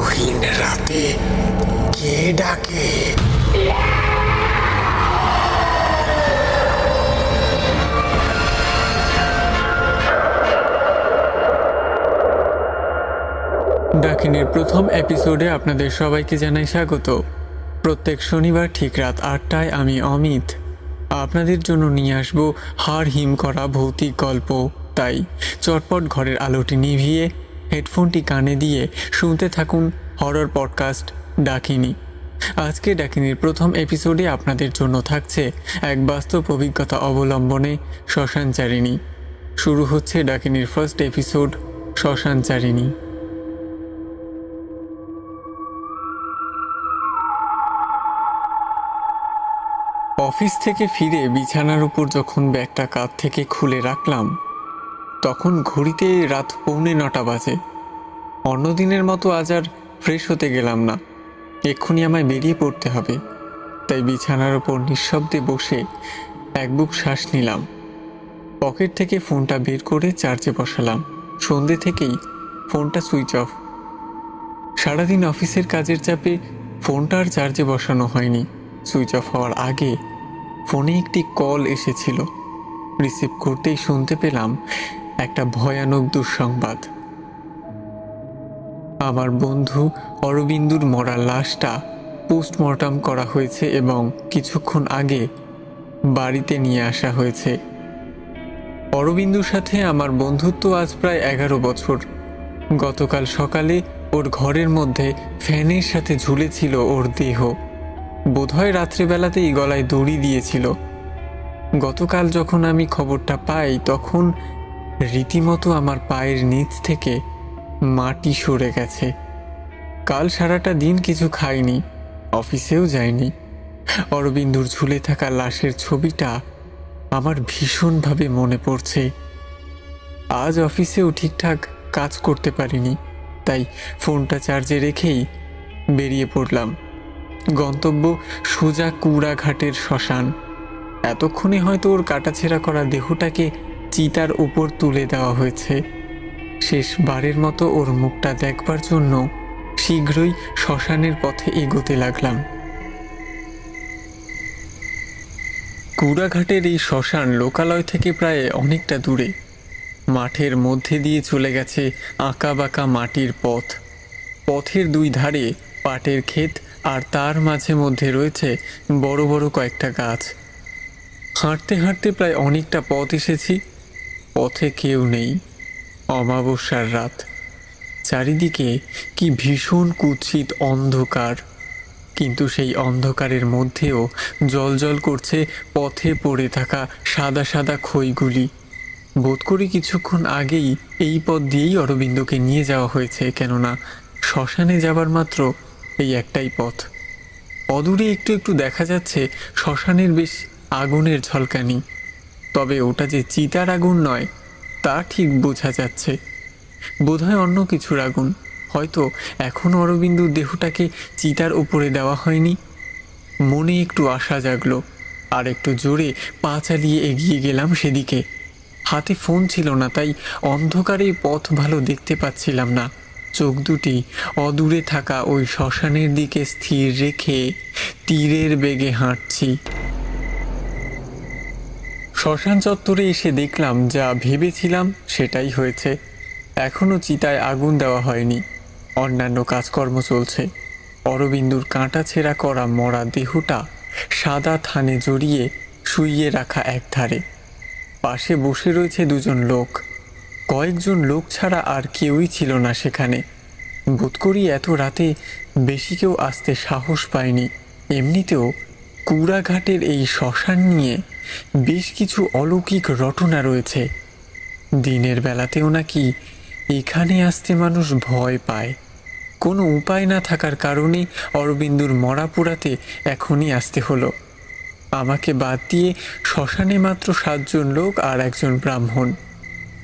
রাতে কে ডাকে? ডাকিনের প্রথম এপিসোডে আপনাদের সবাইকে জানাই স্বাগত। প্রত্যেক শনিবার ঠিক রাত আটটায় আমি অমিত। আপনাদের জন্য নিয়ে আসব হাড় হিম করা ভৌতিক গল্প। তাই চটপট ঘরের আলোটি নিভিয়ে হেডফোনটি কানে দিয়ে শুনতে থাকুন হরর পডকাস্ট ডাকিনি। আজকে ডাকিনির প্রথম এপিসোডে আপনাদের জন্য থাকছে এক বাস্তব অভিজ্ঞতা অবলম্বনে শ্মশানচারিণী শুরু হচ্ছে ডাকিনির ফার্স্ট এপিসোড শ্মশানচারিণী অফিস থেকে ফিরে বিছানার উপর যখন ব্যাগটা কাঁধ থেকে খুলে রাখলাম তখন ঘড়িতে রাত পৌনে নটা বাজে। অন্যদিনের মতো আজ আর ফ্রেশ হতে গেলাম না। এক্ষুনি আমায় বেরিয়ে পড়তে হবে। তাই বিছানার ওপর নিঃশব্দে বসে এক বুক শ্বাস নিলাম। পকেট থেকে ফোনটা বের করে চার্জে বসালাম। সন্ধে থেকেই ফোনটা সুইচ অফ। সারাদিন অফিসের কাজের চাপে ফোনটা আর চার্জে বসানো হয়নি। সুইচ অফ হওয়ার আগে ফোনে একটি কল এসেছিল। রিসিভ করতেই শুনতে পেলাম একটা ভয়ানক দুঃসংবাদ। আমার বন্ধু অরবিন্দুর মরা লাশটা পোস্টমর্টম করা হয়েছে এবং কিছুক্ষণ আগে বাড়িতে নিয়ে আসা হয়েছে। অরবিন্দুর সাথে আমার বন্ধুত্ব আজ প্রায় এগারো বছর। গতকাল সকালে ওর ঘরের মধ্যে ফ্যানের সাথে ঝুলেছিল ওর দেহ। বোধহয় রাত্রিবেলাতেই গলায় দড়ি দিয়েছিল। গতকাল যখন আমি খবরটা পাই, তখন রীতিমতো আমার পায়ের নিচ থেকে মাটি সরে গেছে। কাল সারাটা দিন কিছু খাইনি, অফিসেও যাইনি। অরবিন্দুর ঝুলে থাকা লাশের ছবিটা আমার ভীষণভাবে মনে পড়ছে। আজ অফিসেও ঠিকঠাক কাজ করতে পারিনি, তাই ফোনটা চার্জে রেখেই বেরিয়ে পড়লাম। গন্তব্য সোজা কুড়াঘাটের শ্মশান। এতক্ষণে হয়তো ওর কাটাছেঁড়া করা দেহটাকে চিতার উপর তুলে দেওয়া হয়েছে। শেষবারের মতো ওর মুখটা দেখবার জন্য শীঘ্রই শ্মশানের পথে এগোতে লাগলাম। কুড়াঘাটের এই শ্মশান লোকালয় থেকে প্রায় অনেকটা দূরে। মাঠের মধ্যে দিয়ে চলে গেছে আঁকা বাঁকা মাটির পথ। পথের দুই ধারে পাটের ক্ষেত আর তার মাঝে মধ্যে রয়েছে বড় বড় কয়েকটা গাছ। হাঁটতে হাঁটতে প্রায় অনেকটা পথ এসেছি। পথে কেউ নেই। অমাবস্যার রাত। চারিদিকে কি ভীষণ কুৎসিত অন্ধকার। কিন্তু সেই অন্ধকারের মধ্যেও জল করছে পথে পড়ে থাকা সাদা সাদা খইগুলি। বোধ করি কিছুক্ষণ আগেই এই পথ দিয়েই অরবিন্দকে নিয়ে যাওয়া হয়েছে, কেননা শ্মশানে যাবার মাত্র এই একটাই পথ। অদূরে একটু একটু দেখা যাচ্ছে শ্মশানের বেশ আগুনের ঝলকানি। তবে ওটা যে চিতার আগুন নয়, তা ঠিক বোঝা যাচ্ছে। বোধহয় অন্য কিছুর আগুন। হয়তো এখন অরবিন্দুর দেহটাকে চিতার উপরে দেওয়া হয়নি। মনে একটু আশা জাগলো, আর একটু জোরে পা চালিয়ে এগিয়ে গেলাম সেদিকে। হাতে ফোন ছিল না, তাই অন্ধকারে পথ ভালো দেখতে পাচ্ছিলাম না। চোখ দুটি অদূরে থাকা ওই শ্মশানের দিকে স্থির রেখে তীরের বেগে হাঁটছি। শ্মশান চত্বরে এসে দেখলাম যা ভেবেছিলাম সেটাই হয়েছে। এখনও চিতায় আগুন দেওয়া হয়নি। অন্যান্য কাজকর্ম চলছে। অরবিন্দুর কাঁটা ছেঁড়া করা মরা দেহটা সাদা থানে জড়িয়ে শুইয়ে রাখা এক ধারে। পাশে বসে রয়েছে দুজন লোক। কয়েকজন লোক ছাড়া আর কেউই ছিল না সেখানে। বোধ করি এত রাতে বেশি কেউ আসতে সাহস পায়নি। এমনিতেও কুড়াঘাটের এই শ্মশান নিয়ে বেশ কিছু অলৌকিক রটনা রয়েছে। দিনের বেলাতেও নাকি এখানে আসতে মানুষ ভয় পায়। কোনো উপায় না থাকার কারণে অরবিন্দুর মরা পোড়াতে এখনই আসতে হলো। আমাকে বাদ দিয়ে শ্মশানে মাত্র সাতজন লোক আর একজন ব্রাহ্মণ।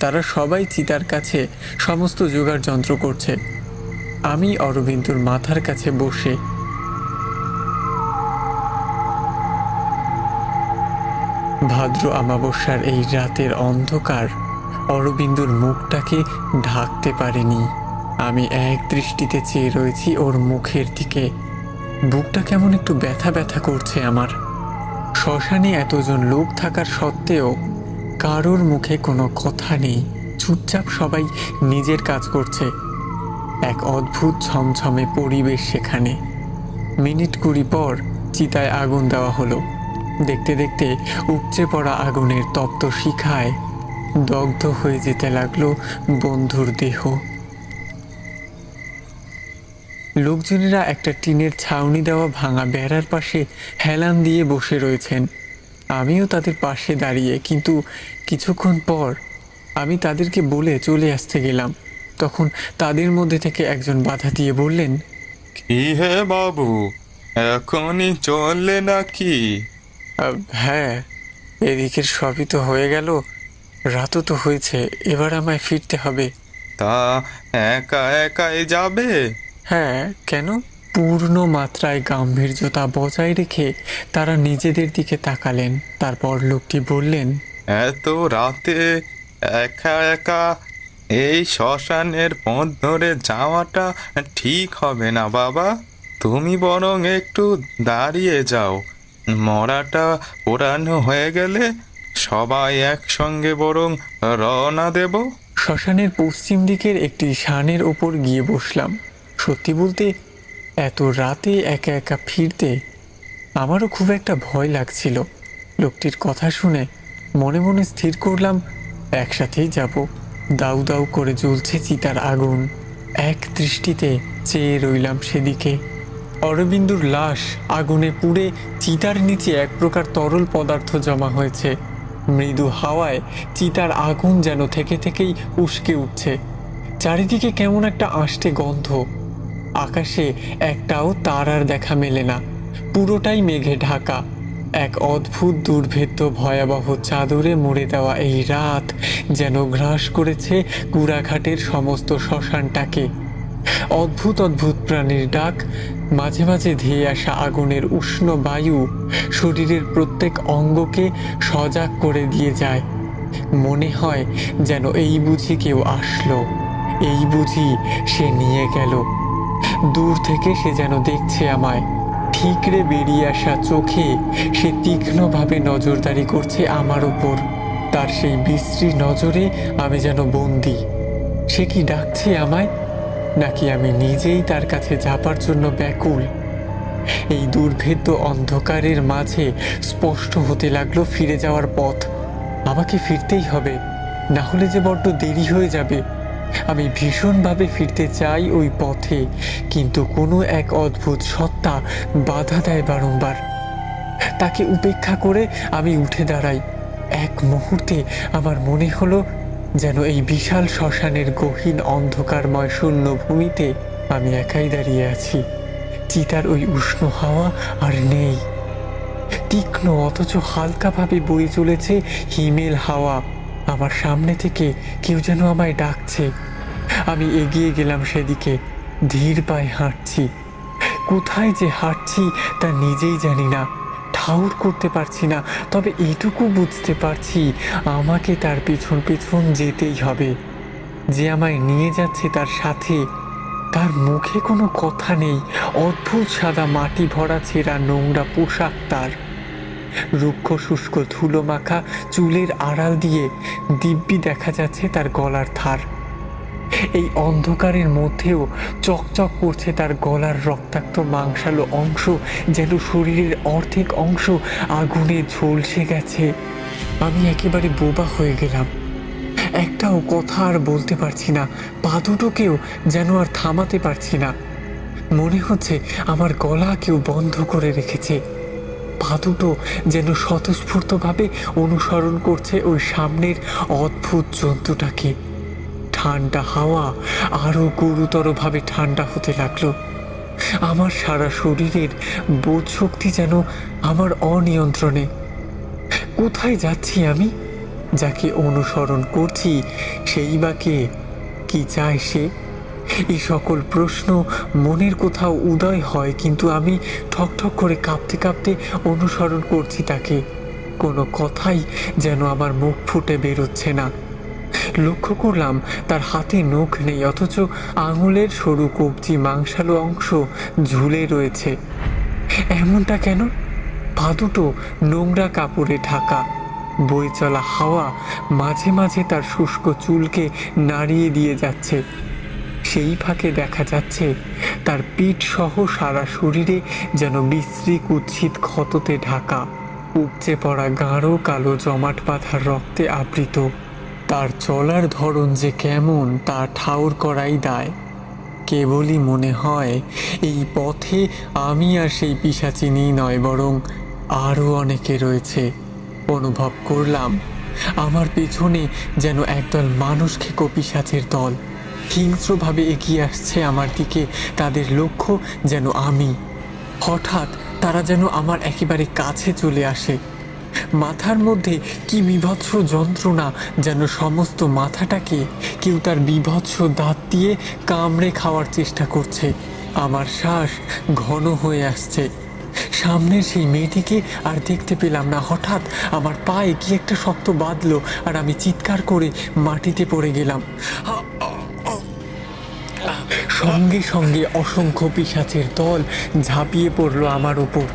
তারা সবাই চিতার কাছে সমস্ত যোগাড় যন্ত্র করছে। আমি অরবিন্দুর মাথার কাছে বসে ভাদ্র আমাবস্যার এই রাতের অন্ধকার অরবিন্দুর মুখটাকে ঢাকতে পারেনি। আমি এক দৃষ্টিতে চেয়ে রয়েছি ওর মুখের দিকে। বুকটা কেমন একটু ব্যথা ব্যথা করছে আমার। শ্মশানে এতজন লোক থাকার সত্ত্বেও কারোর মুখে কোনো কথা নেই। চুপচাপ সবাই নিজের কাজ করছে। এক অদ্ভুত ছমছমে পরিবেশ সেখানে। মিনিট কুড়ি পর চিতায় আগুন দেওয়া হলো। দেখতে দেখতে উপচে পড়া আগুনের তপ্ত শিখায় দগ্ধ হয়ে যেতে লাগল বন্ধুর দেহ। লোকজনেরা একটা টিনের ছাউনি দেওয়া ভাঙা বেড়ার পাশে হেলান দিয়ে বসে রয়েছেন। আমিও তাদের পাশে দাঁড়িয়ে, কিন্তু কিছুক্ষণ পর আমি তাদেরকে বলে চলে আসতে গেলাম। তখন তাদের মধ্যে থেকে একজন বাধা দিয়ে বললেন, কি হে বাবু, এখনই চললে নাকি? হ্যাঁ এদিকের সবই তো হয়ে গেল। রাতও তো হয়েছে এবার আমায় ফিরতে হবে। তা একা একাই যাবে? হ্যাঁ কেন? পূর্ণ মাত্রায় গাম্ভীর্যতা বজায় রেখে তারা নিজেদের দিকে তাকালেন। তারপর লোকটি বললেন এত রাতে একা একা এই শ্মশানের পথ ধরে যাওয়াটা ঠিক হবে না বাবা। তুমি বরং একটু দাঁড়িয়ে যাও। মরাটা পোড়ানো হয়ে গেলে সবাই একসঙ্গে বরং রওনা দেব। শ্মশানের পশ্চিম দিকের একটি শানের ওপর গিয়ে বসলাম। সত্যি বলতে, এত রাতে একা একা ফিরতে আমারও খুব একটা ভয় লাগছিল। লোকটির কথা শুনে মনে মনে স্থির করলাম, একসাথেই যাব। দাউ দাউ করে জ্বলছে চিতার আগুন। এক দৃষ্টিতে চেয়ে রইলাম সেদিকে। অরবিন্দুর লাশ আগুনে পুড়ে চিতার নিচে এক প্রকার তরল পদার্থ জমা হয়েছে। মৃদু হাওয়ায় চিতার আগুন যেন থেকে থেকেই উস্কে উঠছে। চারিদিকে কেমন একটা আষ্টে গন্ধ। আকাশে একটাও তারার দেখা মেলে না। পুরোটাই মেঘে ঢাকা। এক অদ্ভুত দুর্ভেদ্য ভয়াবহ চাদরে মুড়ে দেওয়া এই রাত যেন গ্রাস করেছে কুড়াঘাটের সমস্ত শ্মশানটাকে। অদ্ভুত অদ্ভুত প্রাণীর ডাক, মাঝে মাঝে ধেয়ে আসা আগুনের উষ্ণ বায়ু শরীরের প্রত্যেক অঙ্গকে সজাগ করে দিয়ে যায়। মনে হয় যেন এই বুঝি কেউ আসলো। এই বুঝি সে নিয়ে গেল। দূর থেকে সে যেন দেখছে আমায়। ঠিকরে বেরিয়ে আসা চোখে সে তীক্ষ্ণভাবে নজরদারি করছে আমার ওপর তার সেই বিশ্রী নজরে আমি যেন বন্দি। সে কি ডাকছে আমায়? নাকি আমি নিজেই তার কাছে যাবার জন্য ব্যাকুল? এই দুর্ভেদ্য অন্ধকারের মাঝে স্পষ্ট হতে লাগল ফিরে যাওয়ার পথ। আমাকে ফিরতেই হবে, না হলে যে বড্ড দেরি হয়ে যাবে। আমি ভীষণভাবে ফিরতে চাই ওই পথে, কিন্তু কোনো এক অদ্ভুত সত্তা বাধা দেয় বারংবার। তাকে উপেক্ষা করে আমি উঠে দাঁড়াই। এক মুহূর্তে আমার মনে হলো যেন এই বিশাল শ্মশানের গহীন অন্ধকারময় শূন্য ভূমিতে আমি একাই দাঁড়িয়ে আছি। চিতার ওই উষ্ণ হাওয়া আর নেই। তীক্ষ্ণ অথচ হালকাভাবে বয়ে চলেছে হিমেল হাওয়া। আমার সামনে থেকে কেউ যেন আমায় ডাকছে। আমি এগিয়ে গেলাম সেদিকে, ধীর পায়ে হাঁটছি। কোথায় যে হাঁটছি তা নিজেই জানি না। ঠাউর করতে পারছি না, তবে এটুকু বুঝতে পারছি আমাকে তার পিছন পিছন যেতেই হবে। যে আমায় নিয়ে যাচ্ছে তার সাথে, তার মুখে কোনো কথা নেই, অদ্ভুত সাদা মাটি ভরা ছেঁড়া নোংরা পোশাক তার। রুক্ষ শুষ্ক ধুলো মাখা চুলের আড়াল দিয়ে দিব্যি দেখা যাচ্ছে তার গলার থার এই অন্ধকারের মধ্যেও চকচক করছে তার গলার রক্তাক্ত মাংসালো অংশ, যেন শরীরের অর্ধেক অংশ আগুনে ঝলসে গেছে। আমি একেবারে বোবা হয়ে গেলাম। একটাও কথা আর বলতে পারছি না, পা দুটোকেও যেন আর থামাতে পারছি না। মনে হচ্ছে আমার গলা কেউ বন্ধ করে রেখেছে। পা দুটো যেন স্বতঃস্ফূর্তভাবে অনুসরণ করছে ওই সামনের অদ্ভুত জন্তুটাকে। ঠান্ডা হাওয়া আরও গুরুতরভাবে ঠান্ডা হতে লাগল। আমার সারা শরীরের বোধ শক্তি যেন আমার অনিয়ন্ত্রণে। কোথায় যাচ্ছি আমি? যাকে অনুসরণ করছি, সেই বা কে? কি চায় সে? এই সকল প্রশ্ন মনের কোথাও উদয় হয়, কিন্তু আমি ঠকঠক করে কাঁপতে কাঁপতে অনুসরণ করছি তাকে। কোনো কথাই যেন আমার মুখ ফুটে বেরোচ্ছে না। লক্ষ্য করলাম, তার হাতে নখ নেই, অথচ আঙুলের সরু কবজি মাংসালো অংশ ঝুলে রয়েছে। এমনটা কেন? পা দুটো নোংরা কাপড়ে ঢাকা। বই চলা হাওয়া মাঝে মাঝে তার শুষ্ক চুলকে নাড়িয়ে দিয়ে যাচ্ছে। সেই ফাঁকে দেখা যাচ্ছে, তার পিঠ সহ সারা শরীরে যেন বিশ্রী কুৎসিত ক্ষততে ঢাকা। উপচে পড়া গাঢ় কালো জমাট বাঁধার রক্তে আবৃত। তার চলার ধরন যে কেমন তা ঠাউর করাই দায়। কেবলই মনে হয়, এই পথে আমি আর সেই পিসাচিনি নয়, বরং আরও অনেকে রয়েছে। অনুভব করলাম, আমার পেছনে যেন একদল মানুষ খেকো পিসাচের দল। হিংস্রভাবে এগিয়ে আসছে আমার দিকে, তাদের লক্ষ্য যেন আমি। হঠাৎ তারা যেন আমার একেবারে কাছে চলে আসে। মাথার মধ্যে কি বিভৎস যন্ত্রণা যেন সমস্ত মাথাটাকে কেউ তার বিভৎস দাঁত দিয়ে কামড়ে খাওয়ার চেষ্টা করছে। আমার শ্বাস ঘন হয়ে আসছে। সামনের সেই মেয়েটিকে আর দেখতে পেলাম না। হঠাৎ আমার পায়ে কি একটা শক্ত বাঁধলো আর আমি চিৎকার করে মাটিতে পড়ে গেলাম। সঙ্গে সঙ্গে অসংখ্য পিসাচের দল ঝাঁপিয়ে পড়ল আমার উপর।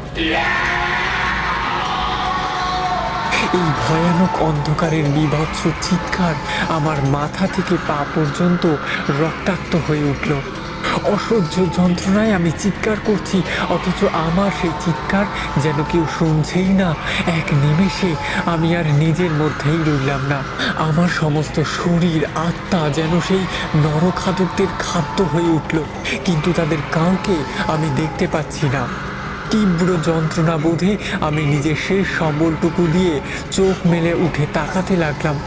ভয়ানক অন্ধকারের বিভৎস চিৎকার আমার মাথা থেকে পা পর্যন্ত রক্তাক্ত হয়ে উঠল। অসহ্য যন্ত্রণায় আমি চিৎকার করছি, অথচ আমার সেই চিৎকার যেন কেউ শুনছেই না। এক নিমেষে আমি আর নিজের মধ্যেই রইলাম না। আমার সমস্ত শরীর, আত্মা যেন সেই নরখাদকদের খাদ্য হয়ে উঠল, কিন্তু তাদের কাউকে আমি দেখতে পাচ্ছি না। তীব্র যন্ত্রণা বোধে আমি নিজের শেষ সম্বলটুকু দিয়ে চোখ মেলে উঠে তাকাতে লাগলাম।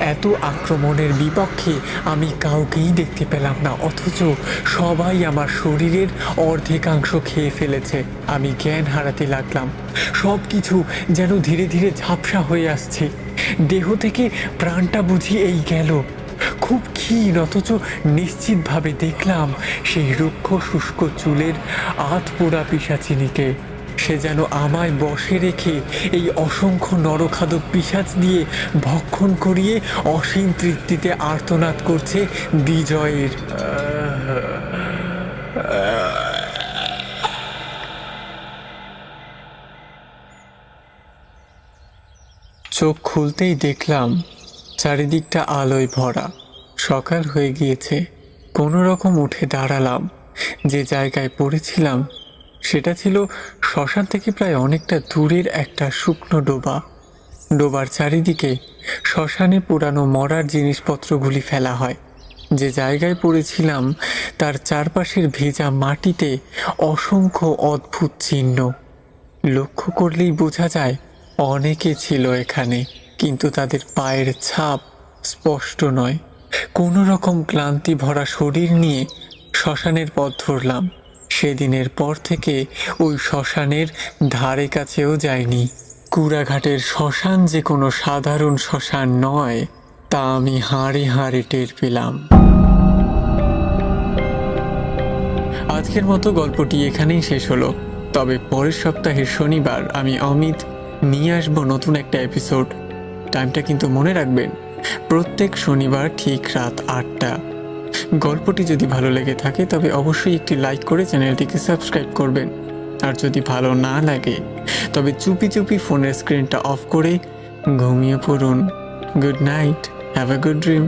এত আক্রমণের বিপক্ষে আমি কাউকেই দেখতে পেলাম না, অথচ সবাই আমার শরীরের অর্ধেকাংশ খেয়ে ফেলেছে। আমি জ্ঞান হারাতে লাগলাম। সব কিছু যেন ধীরে ধীরে ঝাপসা হয়ে আসছে। দেহ থেকে প্রাণটা বুঝি এই গেল। খুব ক্ষীণ, অথচ নিশ্চিতভাবে দেখলাম সেই রুক্ষ শুষ্ক চুলের আধ পোড়া পিসাচিনিকে সে যেন আমায় বসে রেখে এই অসংখ্য নরখাদক পিসাচ দিয়ে ভক্ষণ করিয়ে অসীম তৃপ্তিতে আর্তনাদ করছে বিজয়ের, চোখ খুলতেই দেখলাম চারিদিকটা আলোয় ভরা। সকাল হয়ে গিয়েছে। কোনো রকম উঠে দাঁড়ালাম। যে জায়গায় পড়েছিলাম, সেটা ছিল শ্মশান থেকে প্রায় অনেকটা দূরের একটা শুকনো ডোবা। ডোবার চারিদিকে শ্মশানে পুরানো মরার জিনিসপত্রগুলি ফেলা হয়। যে জায়গায় পড়েছিলাম, তার চারপাশের ভেজা মাটিতে অসংখ্য অদ্ভুত চিহ্ন। লক্ষ্য করলেই বোঝা যায়, অনেকে ছিল এখানে। কিন্তু তাদের পায়ের ছাপ স্পষ্ট নয়। কোনো রকম ক্লান্তি ভরা শরীর নিয়ে শ্মশানের পথ ধরলাম। সেদিনের পর থেকে ওই শ্মশানের ধারে কাছেও যায়নি কুড়াঘাটের শ্মশান যে কোনো সাধারণ শ্মশান নয়, তা আমি হাড়ে হাড়ে টের পেলাম। আজকের মতো গল্পটি এখানেই শেষ হলো। তবে পরের সপ্তাহের শনিবার আমি অমিত নিয়ে আসব নতুন একটা এপিসোড। টাইমটা কিন্তু মনে রাখবেন, প্রত্যেক শনিবার ঠিক রাত আটটা। গল্পটি যদি ভালো লেগে থাকে, তবে অবশ্যই একটি লাইক করে চ্যানেলটিকে সাবস্ক্রাইব করবেন। আর যদি ভালো না লাগে, তবে চুপি চুপি ফোনের স্ক্রিনটা অফ করে ঘুমিয়ে পড়ুন। Good night have a good dream